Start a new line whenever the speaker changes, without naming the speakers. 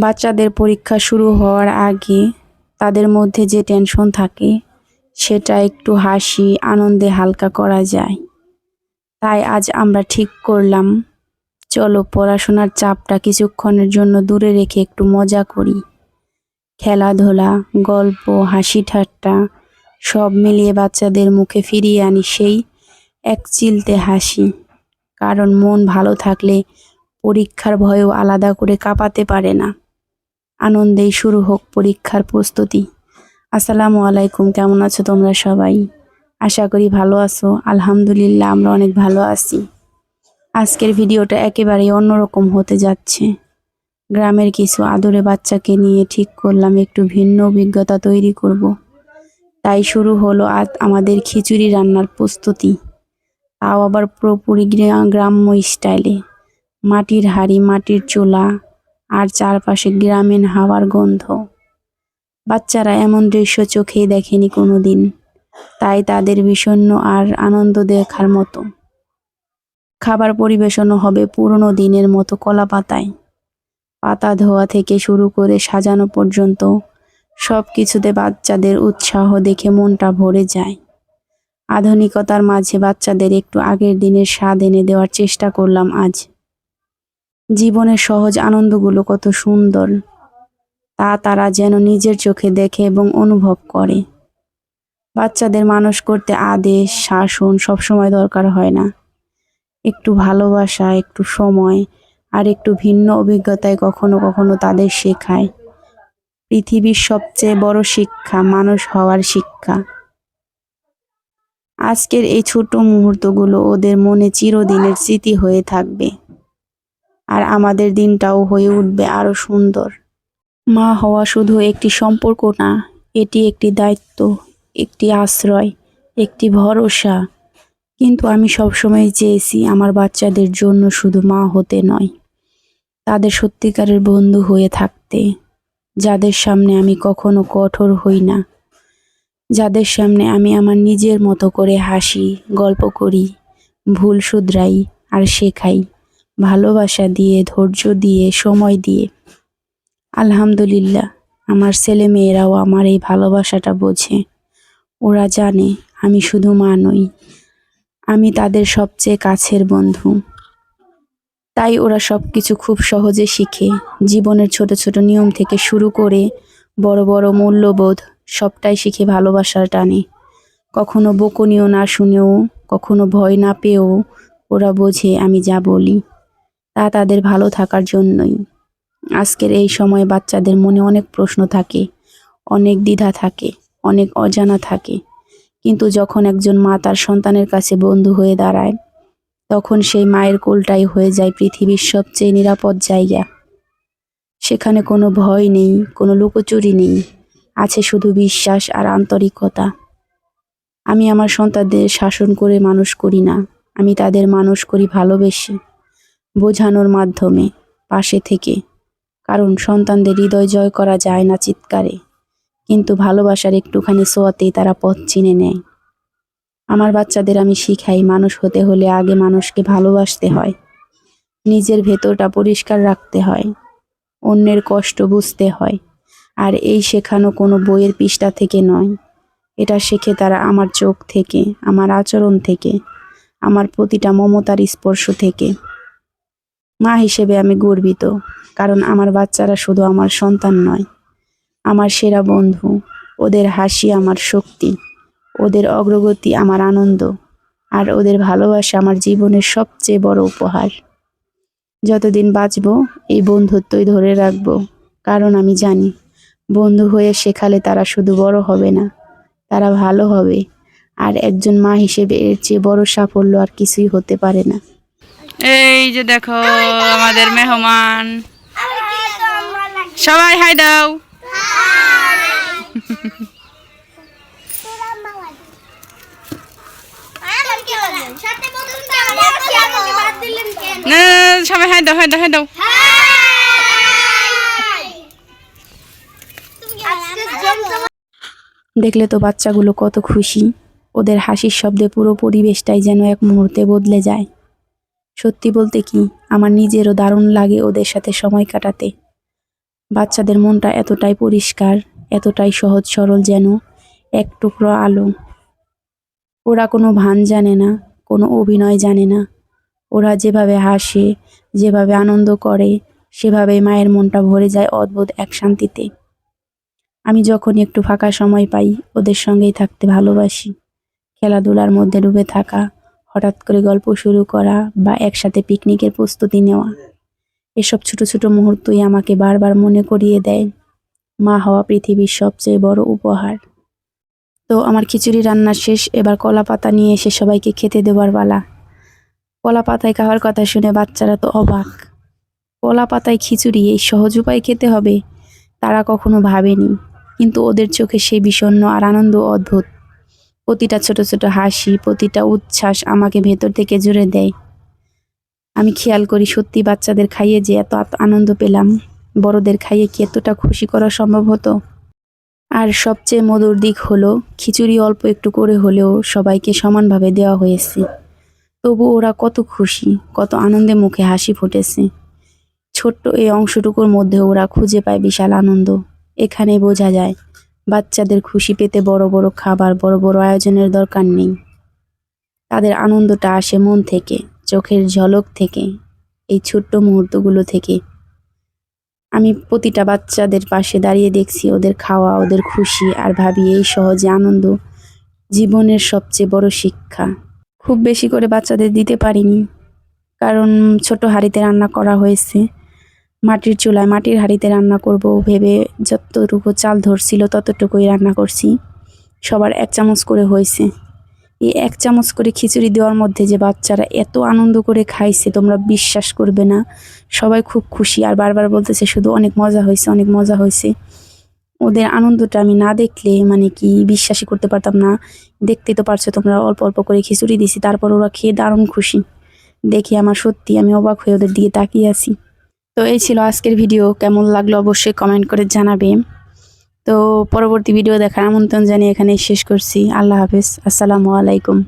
বাচ্চাদের পরীক্ষা শুরু হওয়ার আগে তাদের মধ্যে যে টেনশন থাকে, সেটা একটু হাসি, আনন্দে হালকা করা যায়। তাই আজ আমরা ঠিক করলাম, চলো পড়াশোনার চাপটা কিছুক্ষণের জন্য দূরে রেখে একটু মজা করি। খেলাধুলা, গল্প হাসি ঠাট্টা সব মিলিয়ে বাচ্চাদের মুখে ফিরিয়ে আনি সেই এক চিলতে হাসি। কারণ মন ভালো থাকলে পরীক্ষার ভয়ও আলাদা করে কাঁপাতে পারে না। আনন্দেই শুরু হোক পরীক্ষার প্রস্তুতি। আসসালামু আলাইকুম, কেমন আছো তোমরা সবাই? আশা করি ভালো আছো। আলহামদুলিল্লাহ, আমরা অনেক ভালো আছি। আজকের ভিডিওটা একেবারেই অন্যরকম হতে যাচ্ছে। গ্রামের কিছু আদরে বাচ্চাকে নিয়ে ঠিক করলাম, একটু ভিন্ন অভিজ্ঞতা তৈরি করব। তাই শুরু হলো আজ আমাদের খিচুড়ি রান্নার প্রস্তুতি। তাও আবার পুরোপুরি গ্রা- গ্রাম্য স্টাইলে। মাটির হাঁড়ি, মাটির চুলা আর চারপাশে গ্রামীণ হাওয়ার গন্ধ। বাচ্চারা এমন দৃশ্য চোখেই দেখেনি কোনোদিন। তাই তাদের বিষণ্ণ আর আনন্দ দেখার মতো। খাবার পরিবেশনও হবে পুরনো দিনের মতো কলা পাতায় পাতা ধোয়া থেকে শুরু করে সাজানো পর্যন্ত সব কিছুতে বাচ্চাদের উৎসাহ দেখে মনটা ভরে যায়। আধুনিকতার মাঝে বাচ্চাদের একটু আগের দিনের স্বাদ এনে দেওয়ার চেষ্টা করলাম আজ। জীবনের সহজ আনন্দগুলো কত সুন্দর। তা তারা যেন নিজের চোখে দেখে এবং অনুভব করে। বাচ্চাদের মানুষ করতে আদেশ, শাসন সবসময় দরকার হয় না। একটু ভালোবাসা, একটু সময় আর একটু ভিন্ন অভিজ্ঞতায় কখনো কখনো তাদের শেখায়। পৃথিবীর সবচেয়ে বড় শিক্ষা মানুষ হওয়ার শিক্ষা। আজকের এই ছোট মুহূর্তগুলো ওদের মনে চিরদিনের স্মৃতি হয়ে থাকবে। আর আমাদের দিনটাও হয়ে উঠবে আরও সুন্দর। মা হওয়া শুধু একটি সম্পর্ক না, এটি একটি দায়িত্ব, একটি আশ্রয়, একটি ভরসা। কিন্তু আমি সবসময় চেয়েছি আমার বাচ্চাদের জন্য শুধু মা হতে নয়, তাদের সত্যিকারের বন্ধু হয়ে থাকতে, যাদের সামনে আমি কখনো কঠোর হই না, যাদের সামনে আমি আমার নিজের মতো করে হাসি, গল্প করি, ভুল শুধরাই আর শেখাই। ভালোবাসা দিয়ে, ধৈর্য দিয়ে, সময় দিয়ে। আলহামদুলিল্লাহ, আমার ছেলে মেয়েরাও আমার এই ভালোবাসাটা বোঝে। ওরা জানে, আমি শুধু মা নই, আমি তাদের সবচেয়ে কাছের বন্ধু। তাই ওরা সব কিছু খুব সহজে শিখে, জীবনের ছোট ছোট নিয়ম থেকে শুরু করে, বড় বড় মূল্যবোধ, সবটাই শিখে ভালোবাসার টানে। কখনো বকুনিও না শুনেও, কখনো ভয় না পেয়েও, ওরা বোঝে আমি যা বলি। তা তাদের ভালো থাকার জন্যই। আজকের এই সময় বাচ্চাদের মনে অনেক প্রশ্ন থাকে, অনেক দ্বিধা থাকে, অনেক অজানা থাকে। কিন্তু যখন একজন মা তার সন্তানের কাছে বন্ধু হয়ে দাঁড়ায়, তখন সেই মায়ের কোলটাই হয়ে যায় পৃথিবীর সবচেয়ে নিরাপদ জায়গা। সেখানে কোনো ভয় নেই, কোনো লুকোচুরি নেই, আছে শুধু বিশ্বাস আর আন্তরিকতা। আমি আমার সন্তানদের শাসন করে মানুষ করি না, আমি তাদের মানুষ করি ভালোবেসে। বোঝানোর মাধ্যমে, পাশে থেকে। কারণ সন্তানদের হৃদয় জয় করা যায় না চিৎকারে। কিন্তু ভালোবাসার একটুখানি সোয়াতেই তারা পথ চিনে নেয়। আমার বাচ্চাদের আমি শিখাই, মানুষ হতে হলে আগে মানুষকে ভালোবাসতে হয়। নিজের ভেতরটা পরিষ্কার রাখতে হয়। অন্যের কষ্ট বুঝতে হয়। আর এই শেখানো কোনো বইয়ের পৃষ্ঠা থেকে নয়। এটা শেখে তারা আমার চোখ থেকে, আমার আচরণ থেকে, আমার প্রতিটা মমতার স্পর্শ থেকে। মা হিসেবে আমি গর্বিত, কারণ আমার বাচ্চারা শুধু আমার সন্তান নয়, আমার সেরা বন্ধু, ওদের হাসি আমার শক্তি, ওদের অগ্রগতি আমার আনন্দ, আর ওদের ভালোবাসা আমার জীবনের সবচেয়ে বড় উপহার। যতদিন বাঁচব, এই বন্ধুত্বই ধরে রাখব, কারণ আমি জানি, বন্ধু হয়ে শেখালে তারা শুধু বড় হবে না, তারা ভালো হবে, আর একজন মা হিসেবে এর চেয়ে বড় সাফল্য আর কিছুই হতে পারে না।
এই যে দেখো আমাদের মেহমান। সবাই হাই দাও। সবাই হাই দাও হাই দাও হাই দাও।
দেখলে তো বাচ্চাগুলো কত খুশি। ওদের হাসির শব্দে পুরো পরিবেশটাই যেন এক মুহূর্তে বদলে যায়। সত্যি বলতে কি, আমার নিজেরও দারুণ লাগে ওদের সাথে সময় কাটাতে। বাচ্চাদের মনটা এতটাই পরিষ্কার, এতটাই সহজ সরল যেন এক টুকরো আলো। ওরা কোনো ভান জানে না, কোনো অভিনয় জানে না। ওরা যেভাবে হাসে, যেভাবে আনন্দ করে সেভাবে মায়ের মনটা ভরে যায় অদ্ভুত এক শান্তিতে। আমি যখন একটু ফাঁকা সময় পাই, ওদের সঙ্গেই থাকতে ভালোবাসি। খেলাধুলার মধ্যে ডুবে থাকা হঠাৎ করে গল্প শুরু করা বা একসাথে পিকনিকের প্রস্তুতি নেওয়া। এসব ছোট ছোট মুহূর্তই আমাকে বারবার মনে করিয়ে দেয়, মা হওয়া পৃথিবীর সবচেয়ে বড় উপহার। তো আমার খিচুড়ি রান্না শেষ, এবার কলা পাতা নিয়ে এসে সবাইকে খেতে দেওয়ার পালা। কলা পাতায় খাওয়ার কথা শুনে বাচ্চারা তো অবাক। কলা পাতায় খিচুড়ি, এই সহজ উপায় খেতে হবে? তারা কখনো ভাবেনি। কিন্তু ওদের চোখে সেই বিষণ্ণ আর আনন্দ অদ্ভুত। প্রতিটা ছোট ছোট হাসি, প্রতিটা উচ্ছ্বাস আমাকে ভেতর থেকে জুড়ে দেয়। আমি খেয়াল করি সত্যি বাচ্চাদের খাইয়ে যে এত আনন্দ পেলাম, বড়দের খাইয়ে কি এতটা খুশি করা সম্ভব হতো? আর সবচেয়ে মধুর দিক হলো, খিচুড়ি অল্প একটু করে হলেও সবাইকে সমানভাবে দেওয়া হয়েছে। তবু ওরা কত খুশি, কত আনন্দে মুখে হাসি ফুটেছে। ছোট্ট এই অংশটুকুর মধ্যে ওরা খুঁজে পায় বিশাল আনন্দ। এখানে বোঝা যায় বাচ্চাদের খুশি পেতে বড় বড় খাবার, বড় বড় আয়োজনের দরকার নেই। তাদের আনন্দটা আসে মন থেকে, চোখের ঝলক থেকে, এই ছোট্ট মুহূর্তগুলো থেকে। আমি প্রতিটা বাচ্চাদের পাশে দাঁড়িয়ে দেখছি ওদের খাওয়া, ওদের খুশি আর ভাবি এই সহজে আনন্দ জীবনের সবচেয়ে বড় শিক্ষা। খুব বেশি করে বাচ্চাদের দিতে পারিনি, কারণ ছোট হাঁড়িতে রান্না করা হয়েছে। মাটির চুলায় মাটির হাঁড়িতে রান্না করব। ভেবে যতটুকু চাল ধরছিল ততটুকুই রান্না করছি। সবার এক চামচ করে হয়েছে। এই এক চামচ করে খিচুড়ি দেওয়ার মধ্যে যে বাচ্চারা এত আনন্দ করে খাইছে, তোমরা বিশ্বাস করবে না। সবাই খুব খুশি আর বারবার বলতেছে, শুধু অনেক মজা হয়েছে, অনেক মজা হয়েছে। ওদের আনন্দটা আমি না দেখলে মানে কি বিশ্বাসই করতে পারতাম না। দেখতে তো পারছ তোমরা, অল্প অল্প করে খিচুড়ি দিছি, তারপর ওরা খেয়ে দারুণ খুশি। দেখে আমার সত্যি আমি অবাক হয়ে ওদের দিকে তাকিয়ে আছি। তো এই ছিল আজকের ভিডিও। কেমন লাগল অবশ্যই কমেন্ট করে জানাবে। তো পরবর্তী ভিডিও দেখার আমন্ত্রণ জানিয়ে এখানেই শেষ করছি। আল্লাহ হাফেজ। আসসালামু আলাইকুম।